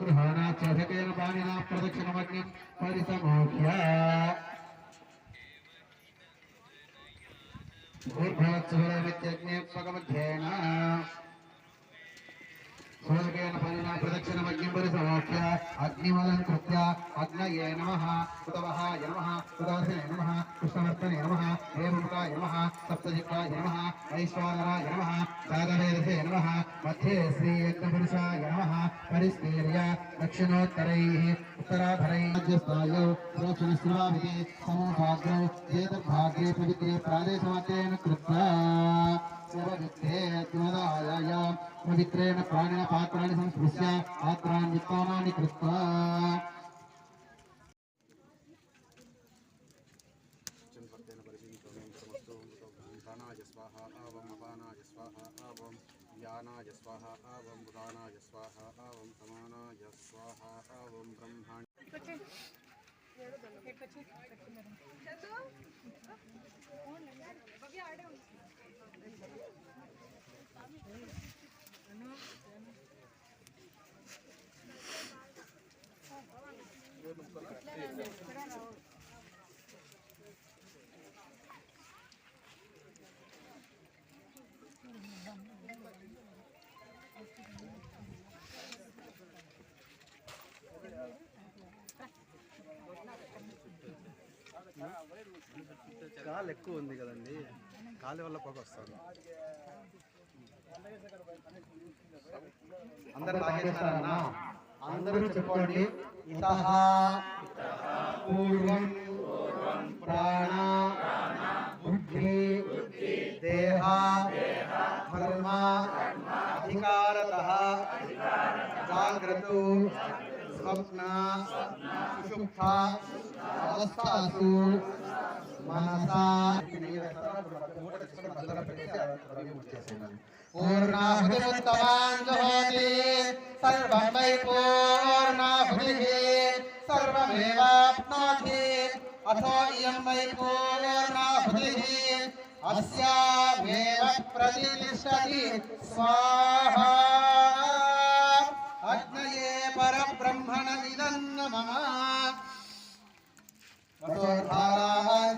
गृहाणाचेन पाणिना प्रदक्षिणमग्निं परिसमोह्य भूर्भवत्सुरमित्यग्निपगमध्येन सूर्येण पाणिना प्रदक्षिणमग्निं परिसमोह्य अग्निमलङ्कृत्य अग्नये नमः। कृतवहाय नमः। कृतवर्षे नमः। कृष्णवर्तने नमः। देवमुखाय नमः। सप्तजिह्वाय नमः। वैश्वानराय नमः। सागवेदसे नमः। मध्ये परिस्तीर्य दक्षिणोत्तरैः उत्तराधरैः मध्यस्थायौ प्रोक्षणश्रवाभिः समूभाग्रौ एतद्भाग्रे पवित्रेण प्राणिन पात्राणि संस्पृश्य पात्राणि स्वाहा आवम् स्वाहा आवं। यानाय स्वाहा आवं उदानाय स्वाहा आवं समानाय स्वाहा आवं ब्रह्माण्ड। కాలు ఎక్కువ ఉంది కదండి. కాలు వల్ల పొగ వస్తుంది. అందరూ చెప్పుకోండి. ఇతః పూర్వం ప్రాణ. బుద్ధి. దేహ. ధర్మ. అధికారత. జాగ్రత్త. స్వప్న. సుషుప్త. అవస్థాసు. మనసా పూర్ణాహుతిముత్తమాన్ జహోతి సర్వం వై పూర్ణాహుతిః సర్వమేవాప్నోతి అథో ఇయం వై పూర్ణాహుతిః అస్యామేవ ప్రతిష్టతి స్వాహా అగ్నయే పరబ్రహ్మణ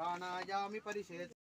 प्राणायामी परिषेद